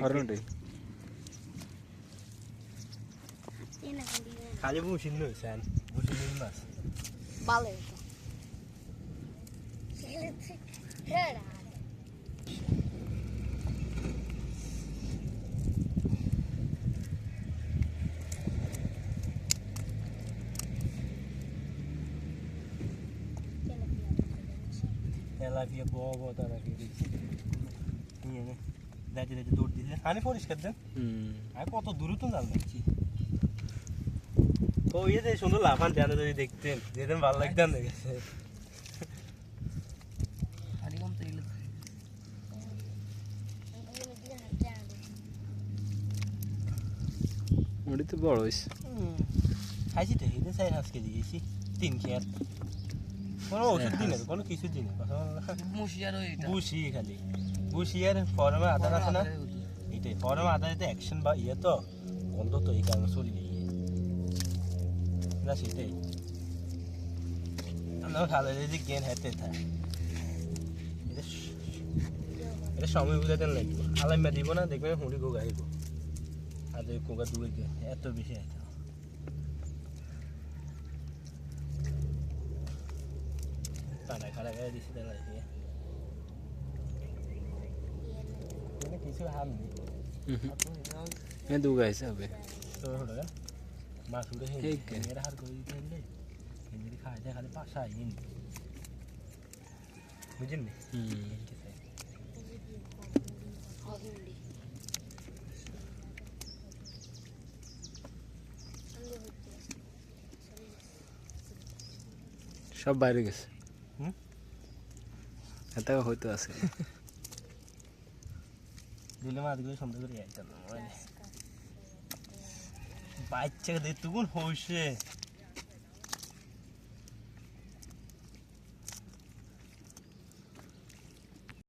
हरवून खाली भूषण नुकसान Bhushan Ela via boa, boa, tá. Minha. দাঁড়িয়ে দাঁড়িয়ে দৌড় দিছে। পানি পরিষ্কার দেন আমি কত দূরে তো জাল দেখছি ও ইয়ে যে সুন্দর লাফান জানে যদি দেখতেন যেতেন ভালো লাগতেন দেখেছে ওটি তো বড় হয়েছে খাইছি তো এটা চাই আজকে দিয়েছি তিন খেয়ার কোনো ওষুধ দিন কোনো কিছু দিন কথা বুসি খালি। বুসি আর ফরমে আদার আছে না? এটাই ফরমে আদার অ্যাকশন বা ইয়ে তো বন্ধ তো এই কারণে চলি না, সেটাই। আমরা খালে যদি জ্ঞান হেঁটে থাকে। এটা সময় বুঝাতে লাগবে আলাইমা দিব না দেখবেন হুড়ি গোগা আইব আর ওই কোগা দুই এত বেশি আইতে কাটা করে দিছি তাহলে। মানে কিছু হাম নেই এ দু গাইছে হবে তো হলো না মাছ উঠে ঠিক আছে। হেঁটে হার করে দিতে হলে এমনি খাই যায় খালি পাশা আইন বুঝলেন নি হুম সব বাইরে গেছে হুম? এত হয়তো আছে দিলে মাছগুলো সুন্দর করে আইতাম বাচ্চাকে দেখতে হইছে।